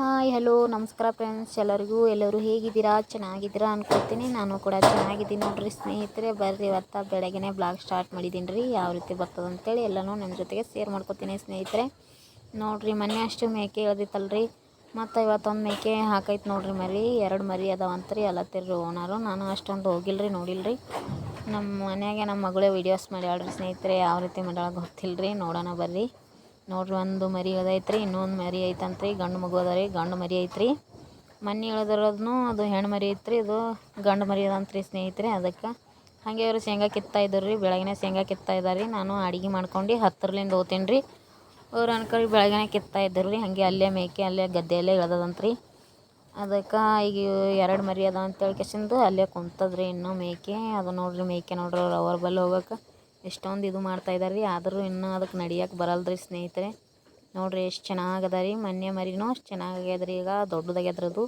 Hi, hello, ನಮಸ್ಕಾರ friends ಎಲ್ಲರಿಗೂ, ಎಲ್ಲರೂ ಹೇಗಿದ್ದೀರಾ? ಚೆನ್ನಾಗಿದ್ದೀರಾ ಅನ್ಕೊಳ್ತೀನಿ. ನಾನು ಕೂಡ ಚೆನ್ನಾಗಿದ್ದೀನಿ ನೋಡ್ರಿ ಸ್ನೇಹಿತರೆ. ಬರ್ರಿ ಇವತ್ತು ಬೆಳಗ್ಗೆನೆ ಬ್ಲಾಗ್ ಸ್ಟಾರ್ಟ್ ಮಾಡಿದ್ದೀನಿ ರೀ. ಯಾವ ರೀತಿ ಬರ್ತದೆ ಅಂತೇಳಿ ಎಲ್ಲನೂ ನಿಮ್ಮ ಜೊತೆಗೆ ಶೇರ್ ಮಾಡ್ಕೊತೀನಿ ಸ್ನೇಹಿತರೆ. ನೋಡ್ರಿ, ಮೊನ್ನೆ ಅಷ್ಟು ಮೇಕೆ ಇಳ್ದಿತ್ತಲ್ರಿ. ಮತ್ತು ಇವತ್ತೊಂದು ಮೇಕೆ ಹಾಕೈತೆ ನೋಡ್ರಿ ಮರಿ. ಎರಡು ಮರಿ ಅದಾವಂತ್ರಿ ಎಲ್ಲ ತಿರ್ರಿ ಓನರು ನಾನು ಅಷ್ಟೊಂದು ಹೋಗಿಲ್ರಿ, ನೋಡಿಲ್ರಿ. ನಮ್ಮ ಮನೆಯಾಗೆ ನಮ್ಮ ಮಗಳೇ ವೀಡಿಯೋಸ್ ಮಾಡ್ಯಾಳ್ರಿ ಸ್ನೇಹಿತರೆ. ಯಾವ ರೀತಿ ಮಾಡ್ಯಾಳ ಗೊತ್ತಿಲ್ಲರಿ ನೋಡೋಣ ಬರ್ರಿ. ನೋಡ್ರಿ, ಒಂದು ಮರಿ ಅದೈತ್ರಿ ಇನ್ನೊಂದು ಮರಿ ಐತಂತ್ರಿ, ಗಂಡು ಮಗು ಅದ ರೀ ಗಂಡು ಮರಿ ಐತ್ರಿ. ಮನೆ ಇಳಿದಿರೋದ್ನು ಅದು ಹೆಣ್ಣು ಮರಿ ಐತ್ರಿ, ಇದು ಗಂಡು ಮರಿ ಅದಂತ್ರಿ ಸ್ನೇಹಿತರೆ, ಅದಕ್ಕೆ. ಹಾಗೆ ಅವರು ಶೇಂಗಾ ಕಿತ್ತಾ ಇದ್ದರು ರೀ ಬೆಳಗಿನ ಶೇಂಗಾ ಕಿತ್ತಾ ಇದ್ದಾರೆ ರೀ ನಾನು ಅಡುಗೆ ಮಾಡ್ಕೊಂಡು ಹತ್ತರಲಿಂದ ಓದ್ತೀನಿ ರೀ ಅವ್ರು ಅನ್ಕೊಂಡು ಬೆಳಗಿನ ಕಿತ್ತಾ ಇದ್ದರು ರೀ ಹಾಗೆ ಅಲ್ಲೇ ಮೇಕೆ, ಅಲ್ಲೇ ಗದ್ದೆಯಲ್ಲೇ ಇಳ್ದದಂತ್ರಿ. ಅದಕ್ಕೆ ಈಗ ಎರಡು ಮರಿ ಅದ ಅಂತೇಳಿ ಕೆಸಿಂದು ಅಲ್ಲೇ ಕುಂತದ್ರಿ ಇನ್ನೂ ಮೇಕೆ, ಅದು ನೋಡ್ರಿ ಮೇಕೆ ನೋಡ್ರಿ ಅವ್ರು ಅವ್ರ ಬಲ್ಲಿ ಹೋಗಕ್ಕೆ ಎಷ್ಟೊಂದು ಇದು ಮಾಡ್ತಾ ರೀ. ಆದರೂ ಇನ್ನೂ ಅದಕ್ಕೆ ನಡಿಯಕ್ಕೆ ಬರಲ್ರಿ ಸ್ನೇಹಿತರೆ. ನೋಡಿರಿ ಎಷ್ಟು ಚೆನ್ನಾಗದ ರೀ. ಮೊನ್ನೆ ಮರಿನೂ ಅಷ್ಟು ಚೆನ್ನಾಗ್ಯದ ರೀ. ಈಗ ದೊಡ್ಡದಾಗ್ಯದ್ರದು.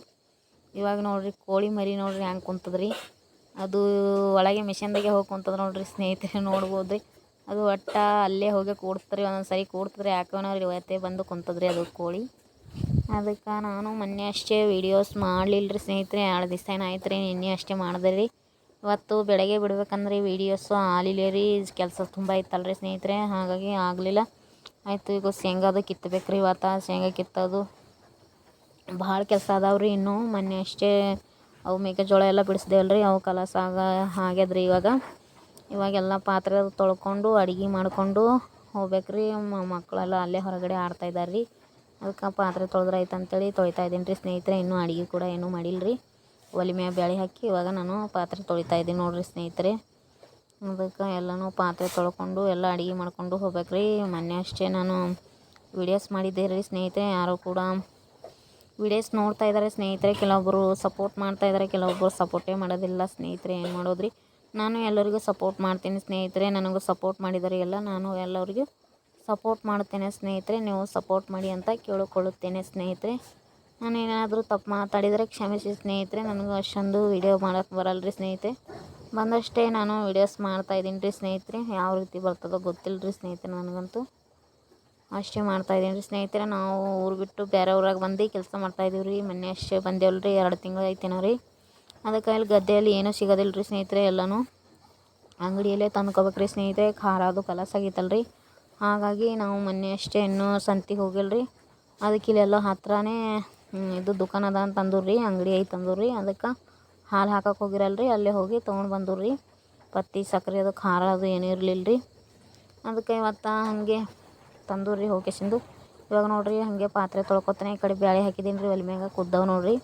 ಇವಾಗ ನೋಡಿರಿ ಕೋಳಿ ಮರಿ ನೋಡಿರಿ ಹ್ಯಾಂಗೆ ಕುಂತದ್ರಿ. ಅದು ಒಳಗೆ ಮಿಷಿನ್ದಾಗೆ ಹೋಗಿ ಕುಂತದ ನೋಡಿರಿ ಸ್ನೇಹಿತರೆ. ನೋಡ್ಬೋದು ರೀ ಅದು ಒಟ್ಟ ಅಲ್ಲೇ ಹೋಗಿ ಕೂಡ್ತದ್ರಿ ಒಂದೊಂದು ಸರಿ ಕೂಡ್ತದ್ರಿ. ಯಾಕನೋ ಇವತ್ತೇ ಬಂದು ಕುಂತದ್ರಿ ಅದು ಕೋಳಿ. ಅದಕ್ಕೆ ನಾನು ಮೊನ್ನೆ ಅಷ್ಟೇ ವೀಡಿಯೋಸ್ ಮಾಡಲಿಲ್ಲ ರೀ ಸ್ನೇಹಿತರೆ. ಎರಡು ದಿವಸ ಏನಾಯ್ತು ರೀ ನಿನ್ನೆ ಅಷ್ಟೇ ಮಾಡಿದೆ ರೀ. ಇವತ್ತು ಬೆಳಗ್ಗೆ ಬಿಡ್ಬೇಕಂದ್ರೆ ವೀಡಿಯೋಸು ಆಲಿಲ್ಲ ರೀ. ಕೆಲಸ ತುಂಬ ಇತ್ತಲ್ಲ ರೀ ಸ್ನೇಹಿತರೆ. ಹಾಗಾಗಿ ಆಗಲಿಲ್ಲ. ಆಯಿತು, ಈಗ ಶೇಂಗಾದು ಕಿತ್ತಬೇಕು ರೀ ಇವತ್ತು. ಶೇಂಗಾ ಕಿತ್ತೋದು. ಭಾಳ ಕೆಲಸ ಅದಾವ್ರಿ ಇನ್ನೂ. ಮೊನ್ನೆ ಅಷ್ಟೇ ಅವು ಮೆಕ್ಕೆಜೋಳ ಎಲ್ಲ ಬಿಡಿಸ್ದೇವಲ್ಲ ರೀ ಅವು ಕಲಸ ಆಗ, ಆಗ್ಯದ್ರಿ ಇವಾಗ. ಇವಾಗೆಲ್ಲ ಪಾತ್ರೆ ತೊಳ್ಕೊಂಡು, ಅಡುಗೆ ಮಾಡಿಕೊಂಡು ಹೋಗ್ಬೇಕ್ರಿ. ಮಕ್ಕಳೆಲ್ಲ ಅಲ್ಲೇ ಹೊರಗಡೆ ಆಡ್ತಾ ಇದ್ದಾರೆ ರೀ ಅದಕ್ಕೆ ಪಾತ್ರೆ ತೊಳೆದ್ರೆ ಆಯ್ತು ಅಂತೇಳಿ ತೊಳಿತಾ ಇದ್ದೀನಿ ರೀ ಸ್ನೇಹಿತರೆ. ಇನ್ನೂ ಅಡುಗೆ ಕೂಡ ಏನೂ ಮಾಡಿಲ್ಲ ರೀ ಒಲೆ ಮ್ಯಾಗ ಬ್ಯಾಳೆ ಹಾಕಿ ಇವಾಗ ನಾನು ಪಾತ್ರೆ ತೊಳಿತಾ ಇದ್ದೀನಿ ನೋಡಿರಿ ಸ್ನೇಹಿತರೆ. ಅದಕ್ಕೆ ಎಲ್ಲನೂ ಪಾತ್ರೆ ತೊಳ್ಕೊಂಡು ಎಲ್ಲ ಅಡುಗೆ ಮಾಡ್ಕೊಂಡು ಹೋಗ್ಬೇಕ್ರಿ. ಮೊನ್ನೆ ಅಷ್ಟೇ ನಾನು ವೀಡಿಯೋಸ್ ಮಾಡಿದ್ದೆ ರೀ ಸ್ನೇಹಿತರೆ, ಯಾರು ಕೂಡ ವೀಡಿಯೋಸ್ ನೋಡ್ತಾ ಇದ್ದಾರೆ ಸ್ನೇಹಿತರೆ ಕೆಲವೊಬ್ಬರು ಸಪೋರ್ಟ್ ಮಾಡ್ತಾ ಇದ್ದಾರೆ ಕೆಲವೊಬ್ಬರು ಸಪೋರ್ಟೇ ಮಾಡೋದಿಲ್ಲ ಸ್ನೇಹಿತರೆ, ಏನು ಮಾಡೋದ್ರಿ? ನಾನು ಎಲ್ಲರಿಗೂ ಸಪೋರ್ಟ್ ಮಾಡ್ತೀನಿ ಸ್ನೇಹಿತರೆ, ನನಗೂ ಸಪೋರ್ಟ್ ಮಾಡಿದ್ದಾರೆ ಎಲ್ಲ ನಾನು ಎಲ್ಲರಿಗೂ ಸಪೋರ್ಟ್ ಮಾಡ್ತೇನೆ ಸ್ನೇಹಿತರೆ, ನೀವು ಸಪೋರ್ಟ್ ಮಾಡಿ ಅಂತ ಕೇಳಿಕೊಳ್ಳುತ್ತೇನೆ ಸ್ನೇಹಿತರೆ. ನಾನು ಏನಾದರೂ ತಪ್ಪು ಮಾತಾಡಿದರೆ ಕ್ಷಮಿಸಿ ಸ್ನೇಹಿತರೆ, ನನಗೂ ಅಷ್ಟೊಂದು ವೀಡಿಯೋ ಮಾಡೋಕ್ಕೆ ಬರಲ್ಲ ರೀ ಸ್ನೇಹಿತರೆ. ಬಂದಷ್ಟೇ ನಾನು ವೀಡಿಯೋಸ್ ಮಾಡ್ತಾಯಿದ್ದೀನಿ ರೀ ಸ್ನೇಹಿತರೆ. ಯಾವ ರೀತಿ ಬರ್ತದೋ ಗೊತ್ತಿಲ್ಲ ರೀ ಸ್ನೇಹಿತರೆ ನನಗಂತೂ. ಅಷ್ಟೇ ಮಾಡ್ತಾಯಿದ್ದೀನಿ ರೀ ಸ್ನೇಹಿತರೆ. ನಾವು ಊರು ಬಿಟ್ಟು ಬೇರೆ ಊರಾಗೆ ಬಂದು ಕೆಲಸ ಮಾಡ್ತಾಯಿದ್ದೀವಿ ರೀ. ಮೊನ್ನೆ ಅಷ್ಟೇ ಬಂದೇವಲ್ಲ ರೀ ಎರಡು ತಿಂಗಳು ಐತೇನೋ ರೀ. ಅದಕ್ಕೆ ಇಲ್ಲಿ ಗದ್ದೆಯಲ್ಲಿ ಏನೂ ಸಿಗೋದಿಲ್ಲ ರೀ ಸ್ನೇಹಿತರೆ ಎಲ್ಲನೂ. ಅಂಗಡಿಯಲ್ಲೇ ತಂದ್ಕೋಬೇಕು ರೀ ಸ್ನೇಹಿತರೆ. ಖಾರ ಅದು ಕಲಸಾಗಿತ್ತಲ್ಲ ರೀ ಹಾಗಾಗಿ ನಾವು ಮೊನ್ನೆ ಅಷ್ಟೇ ಇನ್ನೂ ಸಂತಿಗೆ ಹೋಗಿಲ್ಲ ರೀ ಅದಕ್ಕೆ ಇಲ್ಲೆಲ್ಲ ಹತ್ರನೇ ಇದು ದುಕಾನ್ ಅದ ಅಂತ ಅಂದರು ರೀ ಅಂಗಡಿ ಐತೆ ಅಂದರು ರೀ ಅದಕ್ಕೆ ಹಾಲು ಹಾಕಕ್ಕೆ ಹೋಗಿರಲ್ಲ ರೀ ಅಲ್ಲೇ ಹೋಗಿ ತೊಗೊಂಡು ಬಂದರು ರೀ ಪತ್ತಿ, ಸಕ್ರೆ ಅದು ಖಾರ ಅದು ಏನೂ ಇರಲಿಲ್ಲ ರೀ ಅದಕ್ಕೆ ಇವತ್ತು ಹಾಗೆ ತಂದು ರೀ ಹೋಗಿಸಿಂದು ಇವಾಗ ನೋಡಿರಿ, ಹಾಗೆ ಪಾತ್ರೆ ತೊಳ್ಕೊತಾನೆ, ಈ ಕಡೆ ಬ್ಯಾಳಿ ಹಾಕಿದ್ದೀನಿ ರೀ ಒಲೆ ಮ್ಯಾಗ ಕುದ್ದವು ನೋಡಿರಿ.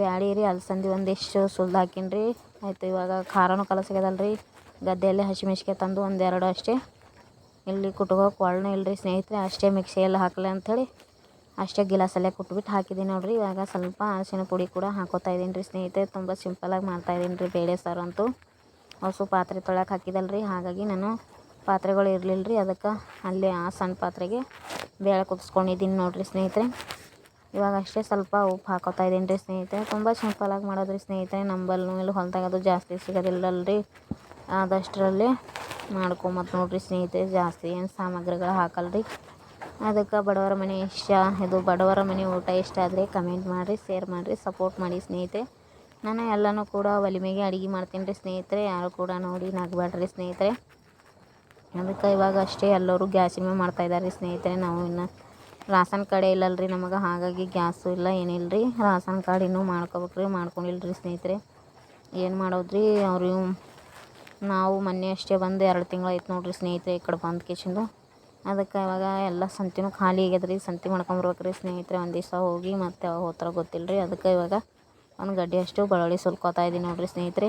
ಬ್ಯಾಳಿ ರೀ, ಅಲಸಂದಿ ಒಂದಿಷ್ಟು ಸುಲ್ದು ಹಾಕೀನಿ ರೀ ಆಯಿತು, ಇವಾಗ ಖಾರನೂ ಕಲಸಾಗ್ಯದಲ್ಲ ರೀ ಗದ್ದೆಯಲ್ಲೇ ಮಿಶ್ಕೆ ತಂದು ಒಂದೆರಡು ಅಷ್ಟೇ. ಇಲ್ಲಿ ಕುಟ್ಕೋಕೆ ಒಳ್ಳೆ ಇಲ್ಲ ರೀ ಸ್ನೇಹಿತರೆ, ಅಷ್ಟೇ ಮಿಕ್ಸಿಯಲ್ಲಿ ಹಾಕಲಿ ಅಂಥೇಳಿ ಅಷ್ಟೇ ಗಿಲಾಸಲ್ಲೇ ಕೊಟ್ಬಿಟ್ಟು ಹಾಕಿದ್ದೀನಿ ನೋಡಿರಿ. ಇವಾಗ ಸ್ವಲ್ಪ ಅರಿಶಿನ ಪುಡಿ ಕೂಡ ಹಾಕೋತಾ ಇದ್ದೀನಿ ರೀ ಸ್ನೇಹಿತರೆ. ತುಂಬ ಸಿಂಪಲಾಗಿ ಮಾಡ್ತಾಯಿದ್ದೀನಿ ರೀ ಬೇಳೆ ಸಾರು ಅಂತೂ. ಹೊಸ ಪಾತ್ರೆ ತೊಳಕ್ಕೆ ಹಾಕಿದಲ್ಲ ರೀ. ಹಾಗಾಗಿ ನಾನು ಪಾತ್ರೆಗಳು ಇರಲಿಲ್ಲ ರೀ. ಅದಕ್ಕೆ ಅಲ್ಲೇ ಆ ಸಣ್ಣ ಪಾತ್ರೆಗೆ ಬೇಳೆ ಕುದಿಸ್ಕೊಂಡಿದ್ದೀನಿ ನೋಡಿರಿ ಸ್ನೇಹಿತರೆ. ಇವಾಗ ಅಷ್ಟೇ ಸ್ವಲ್ಪ ಉಪ್ಪು ಹಾಕೋತಾ ಇದ್ದೀನಿ ರೀ ಸ್ನೇಹಿತರೆ. ತುಂಬ ಸಿಂಪಲಾಗಿ ಮಾಡೋದು ರೀ ಸ್ನೇಹಿತರೆ. ನಂಬಲ್ಲೂ ಇಲ್ಲಿ, ಹೊಲ್ದಾಗ ಅದು ಜಾಸ್ತಿ ಸಿಗೋದಿಲ್ಲಲ್ಲ ರೀ. ಆದಷ್ಟರಲ್ಲೇ ಮಾಡ್ಕೊಂಬತ್ತು ನೋಡಿರಿ ಸ್ನೇಹಿತರೆ. ಜಾಸ್ತಿ ಏನು ಸಾಮಗ್ರಿಗಳು ಹಾಕಲ್ಲ ರೀ ಅದಕ್ಕೆ ಬಡವರ ಮನೆ ಇಷ್ಟ, ಇದು ಬಡವರ ಮನೆ ಊಟ ಇಷ್ಟ ಆದರೆ ಕಮೆಂಟ್ ಮಾಡಿರಿ ಶೇರ್ ಮಾಡಿರಿ ಸಪೋರ್ಟ್ ಮಾಡಿ ಸ್ನೇಹಿತರೆ. ನಾನು ಎಲ್ಲನೂ ಕೂಡ ಒಲಿಮೆಗೆ ಅಡುಗೆ ಮಾಡ್ತೀನಿ ರೀ ಸ್ನೇಹಿತರೆ, ಯಾರು ಕೂಡ ನೋಡಿ ನಗಬೇಡ್ರಿ ಸ್ನೇಹಿತರೆ. ಅದಕ್ಕೆ ಇವಾಗ ಅಷ್ಟೇ ಎಲ್ಲರೂ ಗ್ಯಾಸಿನ ಮೇಲೆ ಮಾಡ್ತಾಯಿದ್ದಾರೆ ಸ್ನೇಹಿತರೆ. ನಾವು ಇನ್ನು ರಾಸನ್ ಕಾರ್ಡ್ ಇಲ್ಲಲ್ರಿ ನಮಗೆ, ಹಾಗಾಗಿ ಗ್ಯಾಸು ಇಲ್ಲ ಏನಿಲ್ಲ ರೀ ರಾಸನ್ ಕಾರ್ಡ್ ಇನ್ನೂ ಮಾಡ್ಕೋಬೇಕು ರೀ ಮಾಡ್ಕೊಂಡಿಲ್ಲ ರೀ ಸ್ನೇಹಿತರೆ. ಏನು ಮಾಡೋದು ರೀ ಅವ್ರು ನಾವು ಮೊನ್ನೆ ಅಷ್ಟೇ ಬಂದು ಎರಡು ತಿಂಗಳು ಆಯ್ತು ನೋಡಿರಿ ಸ್ನೇಹಿತರೆ ಈ ಕಡೆ ಬಂದು ಅದಕ್ಕೆ ಇವಾಗ ಎಲ್ಲ ಸಂತೆನೂ ಖಾಲಿ ಆಗ್ಯದ ರೀ ಸಂತೆ ಮಾಡ್ಕೊಂಬರ್ಬೇಕು ರೀ ಸ್ನೇಹಿತರೆ. ಒಂದು ದಿವಸ ಹೋಗಿ ಮತ್ತು ಯಾವಾಗ ಹೋಗ್ತಾರೋ ಗೊತ್ತಿಲ್ಲ ರೀ ಅದಕ್ಕೆ ಇವಾಗ ಒಂದು ಗಡ್ಡೆ ಅಷ್ಟು ಬೆಳ್ಳುಳ್ಳಿ ಸುಲ್ಕೋತಾ ಇದ್ದೀನಿ ನೋಡಿರಿ ಸ್ನೇಹಿತರೆ.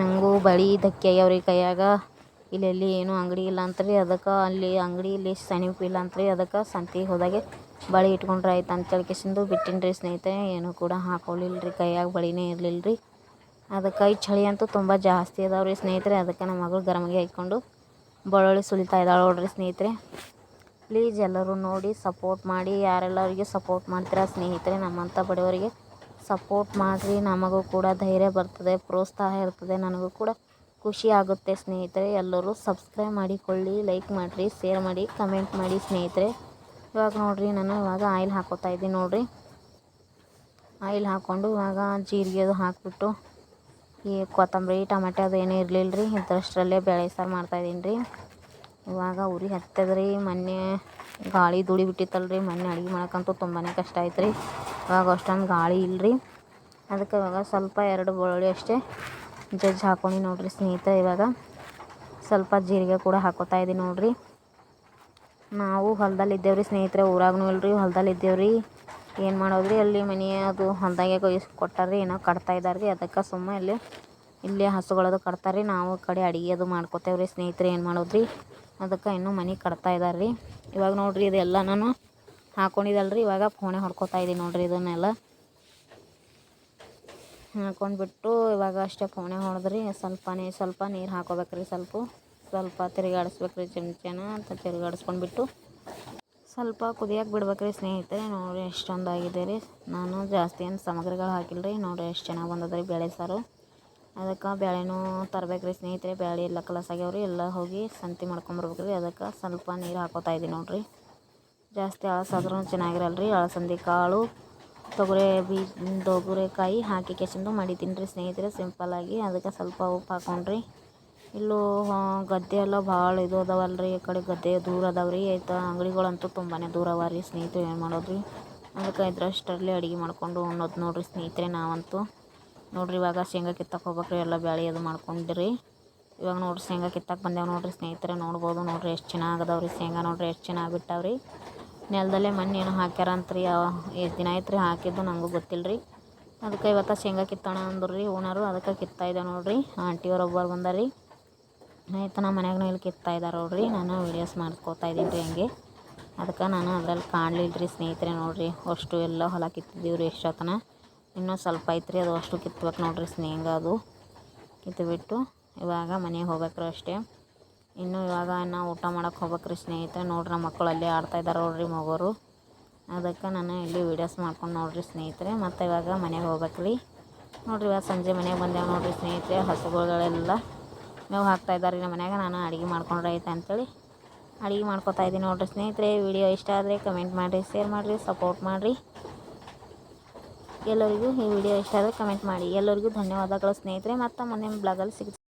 ನನಗೂ ಬಳಿ ಧಕ್ಕೆ ಆಗ್ಯಾವ ರೀ ಕೈಯಾಗ. ಇಲ್ಲೆಲ್ಲಿ ಏನೂ ಅಂಗಡಿ ಇಲ್ಲ ಅಂತ್ರಿ. ಅದಕ್ಕೆ ಅಲ್ಲಿ ಅಂಗಡಿ ಇಲ್ಲಿ ಇಲ್ಲ ಅಂತ್ರಿ. ಅದಕ್ಕೆ ಸಂತೆ ಹೋದಾಗೆ ಬಳಿ ಇಟ್ಕೊಂಡ್ರೆ ಆಯ್ತು ಅಂತ ಕೆಸಿಂದು ಬಿಟ್ಟಿನಿ ರೀ ಸ್ನೇಹಿತರೆ. ಏನೂ ಕೂಡ ಹಾಕೊಳ್ಳಿಲ್ಲ ರೀ ಕೈಯಾಗ ಬಳಿನೇ ಇರಲಿಲ್ಲ ರೀ ಅದಕ್ಕೆ ಈ ಚಳಿ ಅಂತೂ ತುಂಬ ಜಾಸ್ತಿ ಅದಾವೆ ರೀ ಸ್ನೇಹಿತರೆ. ಅದಕ್ಕೆ ನಮ್ಮ ಮಗಳು ಗರಮಿಗೆ ಹಾಕ್ಕೊಂಡು ಬೆಳ್ಳುಳ್ಳಿ ಸುಲಿತಾ ಇದ್ದಾಳೆ ನೋಡ್ರಿ ಸ್ನೇಹಿತರೆ. ಪ್ಲೀಸ್ ಎಲ್ಲರೂ ನೋಡಿ ಸಪೋರ್ಟ್ ಮಾಡಿ, ಯಾರೆಲ್ಲರಿಗೆ ಸಪೋರ್ಟ್ ಮಾಡ್ತೀರಾ ಸ್ನೇಹಿತರೆ, ನಮ್ಮಂಥ ಬಡವರಿಗೆ ಸಪೋರ್ಟ್ ಮಾಡಿರಿ. ನಮಗೂ ಕೂಡ ಧೈರ್ಯ ಬರ್ತದೆ, ಪ್ರೋತ್ಸಾಹ ಇರ್ತದೆ, ನನಗೂ ಕೂಡ ಖುಷಿ ಆಗುತ್ತೆ ಸ್ನೇಹಿತರೆ. ಎಲ್ಲರೂ ಸಬ್ಸ್ಕ್ರೈಬ್ ಮಾಡಿಕೊಳ್ಳಿ ಲೈಕ್ ಮಾಡಿರಿ ಶೇರ್ ಮಾಡಿ ಕಮೆಂಟ್ ಮಾಡಿ ಸ್ನೇಹಿತರೆ. ಇವಾಗ ನೋಡಿರಿ ನಾನು ಇವಾಗ ಆಯಿಲ್ ಹಾಕೋತಾ ಇದ್ದೀನಿ ನೋಡಿರಿ. ಆಯಿಲ್ ಹಾಕ್ಕೊಂಡು ಇವಾಗ ಜೀರಿಗೆದು ಹಾಕಿಬಿಟ್ಟು ಈ ಕೊತ್ತಂಬರಿ, ಟಮಾಟೆ ಅದು ಏನೂ ಇರಲಿಲ್ಲ ರೀ ಇಂಥಷ್ಟರಲ್ಲೇ ಬೇಳೆ ಸಾರು ಮಾಡ್ತಾಯಿದ್ದೀನಿ ರೀ. ಇವಾಗ ಉರಿ ಹತ್ತದ್ರಿ, ಮೊನ್ನೆ ಗಾಳಿ ಧೂಳಿ ಬಿಟ್ಟಿತ್ತಲ್ಲ ರೀ ಮೊನ್ನೆ ಅಡುಗೆ ಮಾಡೋಕ್ಕಂತೂ ತುಂಬಾ ಕಷ್ಟ ಆಯ್ತು ರೀ ಇವಾಗ ಅಷ್ಟೊಂದು ಗಾಳಿ ಇಲ್ಲ ರೀ ಅದಕ್ಕೆ ಇವಾಗ ಸ್ವಲ್ಪ ಎರಡು ಬೆಳ್ಳುಳ್ಳಿ ಅಷ್ಟೇ ಜಜ್ಜಿ ಹಾಕೊಂಡು ನೋಡಿರಿ ಸ್ನೇಹಿತರೆ ಇವಾಗ ಸ್ವಲ್ಪ ಜೀರಿಗೆ ಕೂಡ ಹಾಕೋತಾ ಇದ್ದೀನಿ ನೋಡಿರಿ. ನಾವು ಹೊಲದಲ್ಲಿ ರೀ ಸ್ನೇಹಿತರೆ ಊರಾಗೂ ಇಲ್ರಿ ಹೊಲದಲ್ಲಿ ಇದ್ದೇವ್ರಿ ಏನು ಮಾಡೋದ್ರಿ? ಅಲ್ಲಿ ಮನೆ ಅದು ಹೊಲದಾಗೆ ಕೊಟ್ಟಾರ ಕೊಟ್ಟಾರ್ರಿ, ಏನೋ ಕಟ್ತಾ ಇದ್ದಾರೆ ರೀ ಅದಕ್ಕೆ ಸುಮ್ಮನೆ ಇಲ್ಲಿ ಇಲ್ಲಿ ಹಸುಗಳದು ಕಟ್ತಾರೆ ರೀ ನಾವು ಕಡೆ ಅಡುಗೆ ಅದು ಮಾಡ್ಕೋತೇವ್ರಿ. ಸ್ನೇಹಿತರೆ, ಏನು ಮಾಡೋದ್ರಿ? ಅದಕ್ಕೆ ಇನ್ನೂ ಮನೆ ಕಟ್ತಾ ಇದ್ದಾರೆ ರೀ ಇವಾಗ ನೋಡಿರಿ ಇದೆಲ್ಲ ನಾನು ರೀ ಇವಾಗ ಫೋಣೆ ಹೊಡ್ಕೊತಾ ಇದ್ದೀನಿ ನೋಡಿರಿ ಇದನ್ನೆಲ್ಲ. ಹಾಕೊಂಡ್ಬಿಟ್ಟು ಇವಾಗ ಅಷ್ಟೇ ಫೋಣೆ ಹೊಡೆದ್ರಿ. ಸ್ವಲ್ಪನೇ, ಸ್ವಲ್ಪ ನೀರು ಹಾಕೋಬೇಕ್ರಿ ಸ್ವಲ್ಪ. ಸ್ವಲ್ಪ ತಿರುಗಾಡಿಸ್ಬೇಕ್ರಿ ಚಮಚನ ಅಂತ ತಿರುಗಾಡಿಸ್ಕೊಂಡ್ಬಿಟ್ಟು ಸ್ವಲ್ಪ ಕುದಿಯಕ್ಕೆ ಬಿಡ್ಬೇಕ್ರಿ ಸ್ನೇಹಿತರೆ, ನೋಡಿರಿ ಎಷ್ಟೊಂದಾಗಿದೆ ರೀ ನಾನು ಜಾಸ್ತಿ ಏನು ಸಾಮಗ್ರಿಗಳು ಹಾಕಿಲ್ಲ ರೀ ನೋಡಿರಿ ಎಷ್ಟು ಚೆನ್ನಾಗಿ ಬಂದದ ರೀ ಬೇಳೆ ಸಾರು. ಅದಕ್ಕೆ ಬೇಳೆನೂ ತರ್ಬೇಕು ರೀ ಸ್ನೇಹಿತರೆ, ಬೇಳೆ ಎಲ್ಲ ಕಲಸ್ ಆಗ್ಯಾವ್ರಿ, ಎಲ್ಲ ಹೋಗಿ ಸಂತಿ ಮಾಡ್ಕೊಂಬರ್ಬೇಕು ರೀ ಅದಕ್ಕೆ ಸ್ವಲ್ಪ ನೀರು ಹಾಕೋತಾ ಇದ್ದೀನಿ ನೋಡಿರಿ. ಜಾಸ್ತಿ ಅಳಸಾದ್ರೂ ಚೆನ್ನಾಗಿರಲ್ಲ ರೀ ಅಳಸಂದಿ ಕಾಳು, ತೊಗರೆ ಬೀಜ, ತೊಗರೆಕಾಯಿ ಹಾಕಿ ಕೆಸಂದು ಮಾಡಿದ್ದೀನಿ ರೀ ಸ್ನೇಹಿತರೆ ಸಿಂಪಲ್ಲಾಗಿ ಅದಕ್ಕೆ ಸ್ವಲ್ಪ ಉಪ್ಪು ಹಾಕ್ಕೊಂಡ್ರಿ ಇಲ್ಲೂ ಗದ್ದೆ ಎಲ್ಲ ಭಾಳ ಇದು ಅದಾವಲ್ಲ ರೀ ಈ ಕಡೆ ಗದ್ದೆ ದೂರ ಅದಾವ ರೀ ಆಯ್ತಾ, ಅಂಗಡಿಗಳಂತೂ ತುಂಬಾ ದೂರ ಅವ ರೀ ಸ್ನೇಹಿತರು, ಏನು ಮಾಡೋದು ರೀ ಅದಕ್ಕೆ ಇದ್ರಷ್ಟರಲ್ಲಿ ಅಡುಗೆ ಮಾಡ್ಕೊಂಡು ಉಣ್ಣೋದು ನೋಡಿರಿ ಸ್ನೇಹಿತರೆ ನಾವಂತೂ. ನೋಡಿರಿ, ಇವಾಗ ಶೇಂಗಾ ಕಿತ್ತಕ್ಕೆ ಹೋಗ್ಬೇಕ್ರಿ, ಎಲ್ಲ ಬ್ಯಾಳಿ ಅದು ಮಾಡ್ಕೊಂಡಿರಿ. ಇವಾಗ ನೋಡಿರಿ, ಶೇಂಗಾ ಕಿತ್ತಕ್ಕೆ ಬಂದೇವೆ ನೋಡಿರಿ ಸ್ನೇಹಿತರೆ, ನೋಡ್ಬೋದು ನೋಡಿರಿ ಎಷ್ಟು ಚೆನ್ನಾಗದಾವ ರೀ ಶೇಂಗಾ, ನೋಡಿರಿ ಎಷ್ಟು ಚೆನ್ನಾಗಿ ಬಿಟ್ಟಾವ್ರಿ ನೆಲದಲ್ಲೇ ಮಣ್ಣು ಏನೋ ಹಾಕ್ಯಾರ ಅಂತ್ರಿ ಎಷ್ಟು ದಿನ ಆಯ್ತು ರೀ ಹಾಕಿದ್ದು ನನಗೂ ಗೊತ್ತಿಲ್ಲ ರೀ ಅದಕ್ಕೆ ಇವತ್ತು ಶೇಂಗಾ ಕಿತ್ತೋಣ ಅಂದ್ರಿ, ಓನರು ಅದಕ್ಕೆ ಕಿತ್ತಾ ಇದೆ ನೋಡಿರಿ. ಆಂಟಿಯವ್ರು ಒಬ್ಬರು ಬಂದಾರ. ಆಯ್ತು ನಮ್ಮ ಮನ್ಯಾಗೂ ಇಲ್ಲಿ ಕಿತ್ತಾ ಇದ್ದಾರೆ ನೋಡ್ರಿ. ನಾನು ವೀಡಿಯೋಸ್ ಮಾಡ್ಕೋತಾ ಇದ್ದೀನಿ ರೀ ಹಂಗೆ. ಅದಕ್ಕೆ ನಾನು ಅದ್ರಲ್ಲಿ ಕಾಣಲಿಲ್ಲ ರೀ ಸ್ನೇಹಿತರೆ ನೋಡಿರಿ. ಅಷ್ಟು ಎಲ್ಲ ಹೊಲ ಕಿತ್ತಿದ್ದೀವಿ ರೀ ಎಷ್ಟೊತ್ತನ. ಇನ್ನೂ ಸ್ವಲ್ಪ ಐತ್ರಿ, ಅದು ಅಷ್ಟು ಕಿತ್ಬೇಕು ನೋಡಿರಿ ಸ್ನೇಹಂಗೆ ಅದು. ಕಿತ್ತುಬಿಟ್ಟು ಇವಾಗ ಮನೆಗೆ ಹೋಗ್ಬೇಕ್ರಿ ಅಷ್ಟೇ. ಇನ್ನು ಇವಾಗ ನಾವು ಊಟ ಮಾಡೋಕ್ಕೆ ಹೋಗ್ಬೇಕ್ರಿ ಸ್ನೇಹಿತರೆ. ನೋಡ್ರಿ ನಮ್ಮ ಮಕ್ಕಳು ಅಲ್ಲೇ ಆಡ್ತಾಯಿದ್ದಾರೆ ನೋಡ್ರಿ ಮಗೋರು. ಅದಕ್ಕೆ ನಾನು ಇಲ್ಲಿ ವೀಡಿಯೋಸ್ ಮಾಡ್ಕೊಂಡು ನೋಡಿರಿ ಸ್ನೇಹಿತರೆ. ಮತ್ತು ಇವಾಗ ಮನೆಗೆ ಹೋಗ್ಬೇಕ್ರಿ ನೋಡಿರಿ ಇವಾಗ ಸಂಜೆ ಮನೆಗೆ ಬಂದೇವೆ ನೋಡಿರಿ ಸ್ನೇಹಿತರೆ. ಹಸುಗಳೆಲ್ಲ ಮೇವು ಹಾಕ್ತಾಯಿದ್ದಾರೆ ನಮ್ಮ ಮನ್ಯಾಗ. ನಾನು ಅಡುಗೆ ಮಾಡ್ಕೊಂಡ್ರೆ ಐತೆ ಅಂಥೇಳಿ ಅಡುಗೆ ಮಾಡ್ಕೊತಾ ಇದ್ದೀನಿ ನೋಡಿರಿ ಸ್ನೇಹಿತರೆ. ವಿಡಿಯೋ ಇಷ್ಟ ಆದರೆ ಕಮೆಂಟ್ ಮಾಡಿರಿ, ಶೇರ್ ಮಾಡಿರಿ, ಸಪೋರ್ಟ್ ಮಾಡಿರಿ. ಎಲ್ಲರಿಗೂ ಈ ವಿಡಿಯೋ ಇಷ್ಟ ಆದರೆ ಕಮೆಂಟ್ ಮಾಡಿ. ಎಲ್ಲರಿಗೂ ಧನ್ಯವಾದಗಳು ಸ್ನೇಹಿತರೆ. ಮತ್ತು ಮೊನ್ನೆ ಬ್ಲಾಗಲ್ಲಿ ಸಿಗ್ತೀನಿ.